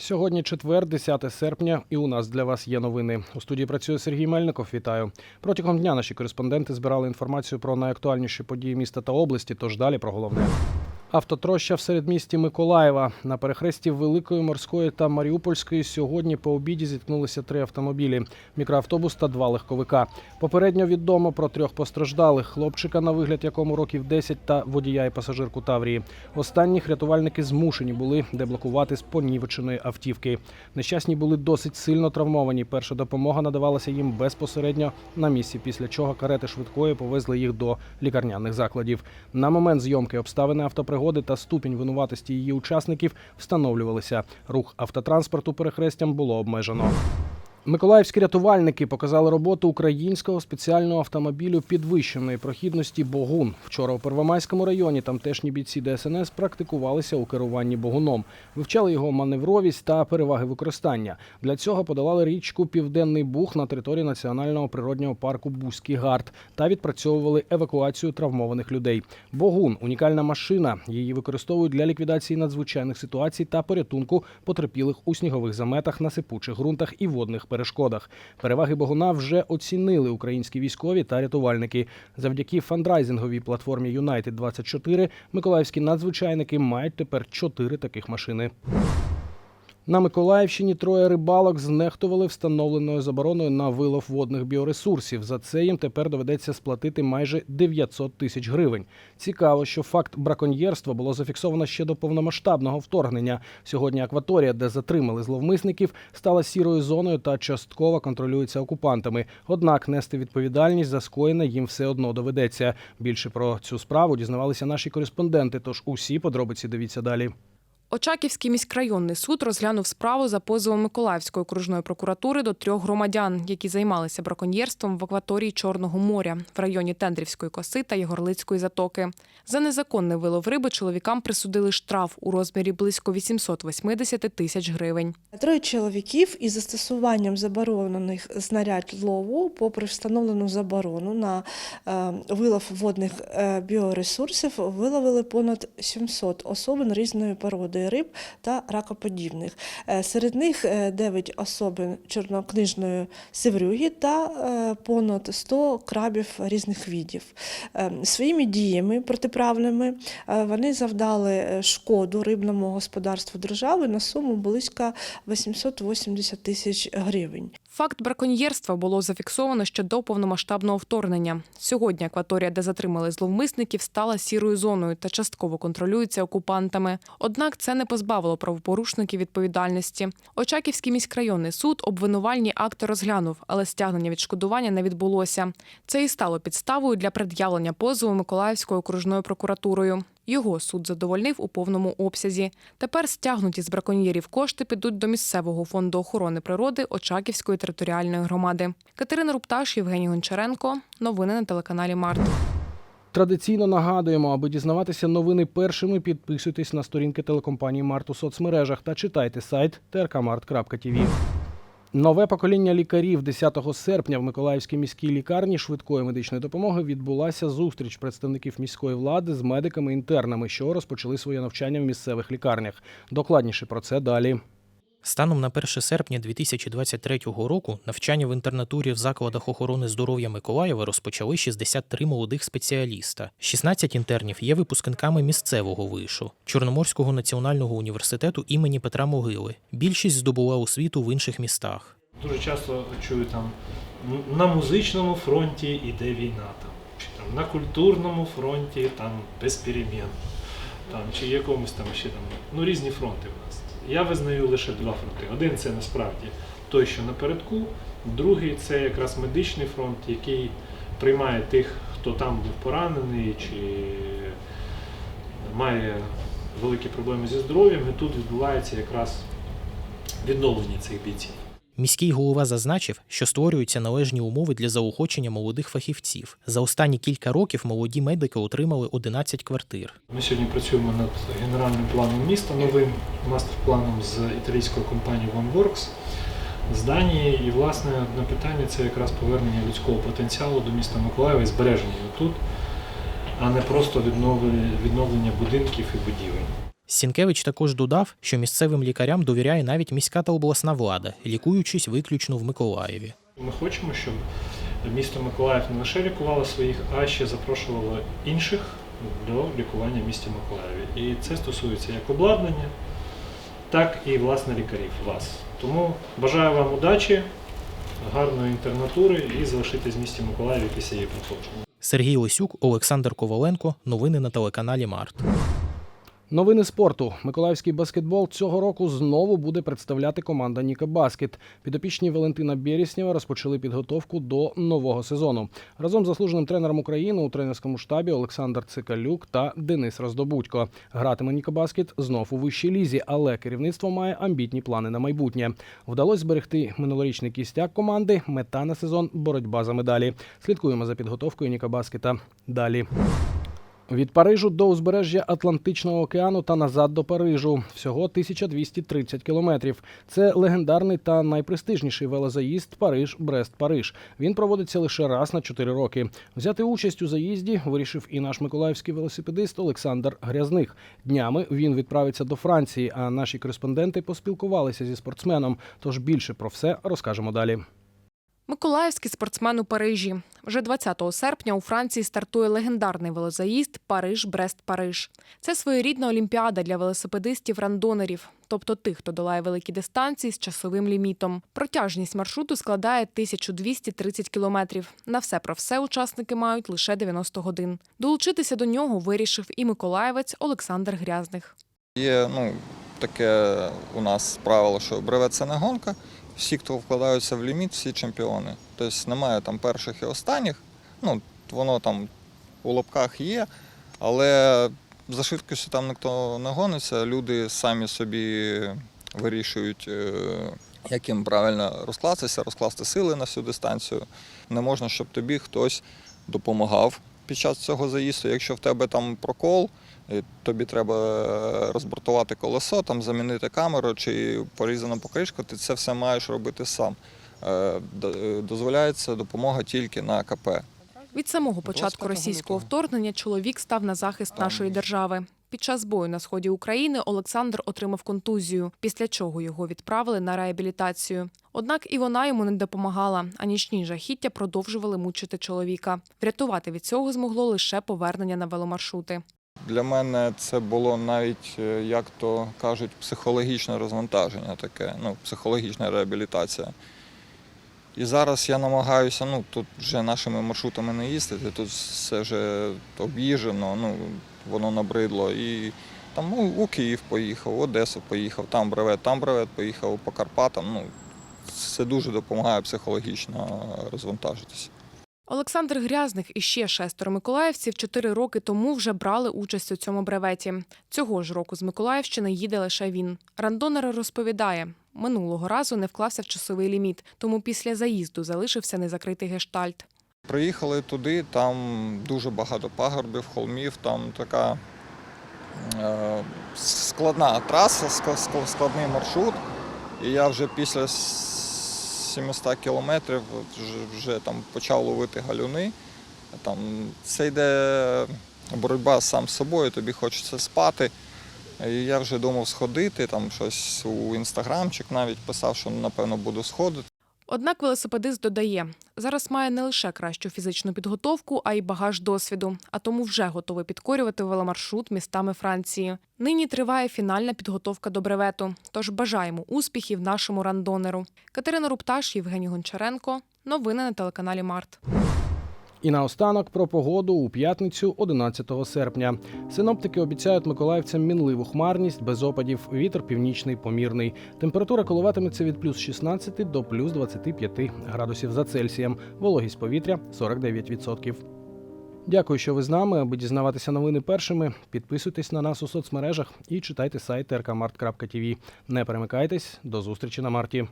Сьогодні четвер, 10 серпня, і у нас для вас є новини. У студії працює Сергій Мельников. Вітаю. Протягом дня наші кореспонденти збирали інформацію про найактуальніші події міста та області. Тож далі про головне. Автотроща в середмісті Миколаєва на перехресті Великої морської та Маріупольської сьогодні по обіді зіткнулися три автомобілі: мікроавтобус та два легковика. Попередньо відомо про трьох постраждалих: хлопчика, на вигляд якому років 10, та водія і пасажирку Таврії. Останніх рятувальники змушені були деблокувати з понівеченої автівки. Нещасні були досить сильно травмовані. Перша допомога надавалася їм безпосередньо на місці, після чого карети швидкої повезли їх до лікарняних закладів. На момент зйомки обставини автопригоди та ступінь винуватості її учасників встановлювалися. Рух автотранспорту перехрестям було обмежено. Миколаївські рятувальники показали роботу українського спеціального автомобілю підвищеної прохідності Богун. Вчора у Первомайському районі тамтешні бійці ДСНС практикувалися у керуванні Богуном, вивчали його маневровість та переваги використання. Для цього подолали річку Південний Буг на території національного природнього парку Бузький Гард та відпрацьовували евакуацію травмованих людей. Богун унікальна машина. Її використовують для ліквідації надзвичайних ситуацій та порятунку потерпілих у снігових заметах на сипучих ґрунтах і водних перешкодах. Переваги Богуна вже оцінили українські військові та рятувальники. Завдяки фандрайзинговій платформі Юнайтед 24 миколаївські надзвичайники мають тепер чотири таких машини. На Миколаївщині троє рибалок знехтували встановленою забороною на вилов водних біоресурсів. За це їм тепер доведеться сплатити майже 900 тисяч гривень. Цікаво, що факт браконьєрства було зафіксовано ще до повномасштабного вторгнення. Сьогодні акваторія, де затримали зловмисників, стала сірою зоною та частково контролюється окупантами. Однак нести відповідальність за скоєне їм все одно доведеться. Більше про цю справу дізнавалися наші кореспонденти. Тож усі подробиці дивіться далі. Очаківський міськрайонний суд розглянув справу за позовом Миколаївської окружної прокуратури до трьох громадян, які займалися браконьєрством в акваторії Чорного моря в районі Тендрівської коси та Єгорлицької затоки. За незаконний вилов риби чоловікам присудили штраф у розмірі близько 880 тисяч гривень. Троє чоловіків із застосуванням заборонених знарядь лову, попри встановлену заборону на е, вилов водних е, біоресурсів, виловили понад 700 особин різної породи риб та ракоподібних. Е, Серед них 9 особин чорнокнижної севрюги та е, понад 100 крабів різних видів. Е, Своїми діями протиправними е, вони завдали е, шкоду рибному господарству держави на суму близько 880 тисяч гривень. Факт браконьєрства було зафіксовано ще до повномасштабного вторгнення. Сьогодні акваторія, де затримали зловмисників, стала сірою зоною та частково контролюється окупантами. Однак це не позбавило правопорушників відповідальності. Очаківський міськрайонний суд обвинувальні акти розглянув, але стягнення відшкодування не відбулося. Це і стало підставою для пред'явлення позову Миколаївською окружною прокуратурою. Його суд задовольнив у повному обсязі. Тепер стягнуті з браконьєрів кошти підуть до місцевого фонду охорони природи Очаківської територіальної громади. Катерина Рупташ, Євгеній Гончаренко. Новини на телеканалі Март. Традиційно нагадуємо, аби дізнаватися новини першими, підписуйтесь на сторінки телекомпанії Март у соцмережах та читайте сайт trkmart.tv. Нове покоління лікарів 10 серпня в Миколаївській міській лікарні швидкої медичної допомоги відбулася зустріч представників міської влади з медиками-інтернами, що розпочали своє навчання в місцевих лікарнях. Докладніше про це далі. Станом на 1 серпня 2023 року навчання в інтернатурі в закладах охорони здоров'я Миколаєва розпочали 63 молодих спеціаліста. 16 інтернів є випускниками місцевого вишу Чорноморського національного університету імені Петра Могили. Більшість здобула освіту в інших містах. Дуже часто чую там на музичному фронті іде війна, там, чи там на культурному фронті там без перемін, там, чи якомусь там ще там, ну різні фронти в нас. Я визнаю лише два фронти. Один це насправді той, що напередку, другий це якраз медичний фронт, який приймає тих, хто там був поранений чи має великі проблеми зі здоров'ям, і тут відбувається якраз відновлення цих бійців. Міський голова зазначив, що створюються належні умови для заохочення молодих фахівців. За останні кілька років молоді медики отримали 11 квартир. Ми сьогодні працюємо над генеральним планом міста, новим мастер-планом з італійською компанією OneWorks з Данії. І, власне, одне питання це якраз повернення людського потенціалу до міста Миколаєва і збереження його тут, а не просто відновлення будинків і будівель. Сінкевич також додав, що місцевим лікарям довіряє навіть міська та обласна влада, лікуючись виключно в Миколаєві. Ми хочемо, щоб місто Миколаїв не лише лікувало своїх, а ще запрошувало інших до лікування в місті Миколаєві. І це стосується як обладнання, так і власне лікарів вас. Тому бажаю вам удачі, гарної інтернатури і залишитись в місті Миколаєві після її проходження. Сергій Лисюк, Олександр Коваленко. Новини на телеканалі Март. Новини спорту. Миколаївський баскетбол цього року знову буде представляти команда Ніка Баскет. Підопічні Валентина Беріснєва розпочали підготовку до нового сезону. Разом з заслуженим тренером України у тренерському штабі Олександр Цикалюк та Денис Роздобудько. Гратиме Ніка Баскет знов у вищій лізі, але керівництво має амбітні плани на майбутнє. Вдалося зберегти минулорічний кістяк команди. Мета на сезон боротьба за медалі. Слідкуємо за підготовкою Ніка Баскета. Далі. Від Парижу до узбережжя Атлантичного океану та назад до Парижу всього 1230 кілометрів. Це легендарний та найпрестижніший велозаїзд Париж-Брест-Париж. Він проводиться лише раз на 4 роки. Взяти участь у заїзді вирішив і наш миколаївський велосипедист Олександр Грязних. Днями він відправиться до Франції. А наші кореспонденти поспілкувалися зі спортсменом. Тож більше про все розкажемо далі. Миколаївський спортсмен у Парижі. Вже 20 серпня у Франції стартує легендарний велозаїзд Париж-Брест-Париж. Це своєрідна олімпіада для велосипедистів-рандонерів, тобто тих, хто долає великі дистанції з часовим лімітом. Протяжність маршруту складає 1230 кілометрів. На все про все учасники мають лише 90 годин. Долучитися до нього вирішив і миколаєвець Олександр Грязних. Є ну, таке у нас правило, що бревет це не гонка. Всі, хто вкладаються в ліміт, всі чемпіони. Тобто немає там перших і останніх. Ну, воно там у лапках є, але за швидкістю там ніхто не гониться. Люди самі собі вирішують, е, як їм правильно розкластися, розкласти сили на всю дистанцію. Не можна, щоб тобі хтось допомагав під час цього заїзду. Якщо в тебе там прокол, тобі треба е, розбортувати колесо, там замінити камеру чи порізану покришку, ти це все маєш робити сам. Е, е, Дозволяється допомога тільки на КП. Від самого початку російського вторгнення чоловік став на захист нашої держави. Під час бою на сході України Олександр отримав контузію, після чого його відправили на реабілітацію. Однак і вона йому не допомагала, а нічні жахіття продовжували мучити чоловіка. Врятувати від цього змогло лише повернення на веломаршрути. Для мене це було навіть, е, як то кажуть, психологічне розвантаження таке, ну, психологічна реабілітація. І зараз я намагаюся, ну тут вже нашими маршрутами не їздити, тут все вже об'їжджено, ну, воно набридло. І там ну, у Київ поїхав, в Одесу поїхав, там бревет, там бревет, поїхав по Карпатам. Ну, це дуже допомагає психологічно розвантажитися. Олександр Грязних і ще шестеро миколаївців чотири роки тому вже брали участь у цьому бреветі. Цього ж року з Миколаївщини їде лише він. Рандонер розповідає, минулого разу не вклався в часовий ліміт, тому після заїзду залишився незакритий гештальт. Приїхали туди, там дуже багато пагорбів, холмів, там така е, складна траса, ск- ск- складний маршрут. І я вже після 700 кілометрів вже там почав ловити галюни. Там, це йде боротьба сам з собою, тобі хочеться спати. І я вже думав сходити, там щось у інстаграмчик навіть писав, що напевно буду сходити. Однак велосипедист додає, зараз має не лише кращу фізичну підготовку, а й багаж досвіду, а тому вже готовий підкорювати веломаршрут містами Франції. Нині триває фінальна підготовка до бревету. Тож бажаємо успіхів нашому рандонеру. Катерина Рупташ, Євгеній Гончаренко. Новини на телеканалі Март. І наостанок про погоду у п'ятницю, 11 серпня. Синоптики обіцяють миколаївцям мінливу хмарність, без опадів, вітер північний помірний. Температура коливатиметься від плюс 16 до плюс 25 градусів за Цельсієм. Вологість повітря 49%. Дякую, що ви з нами. Аби дізнаватися новини першими, підписуйтесь на нас у соцмережах і читайте сайт rkmart.tv. Не перемикайтесь. До зустрічі на марті.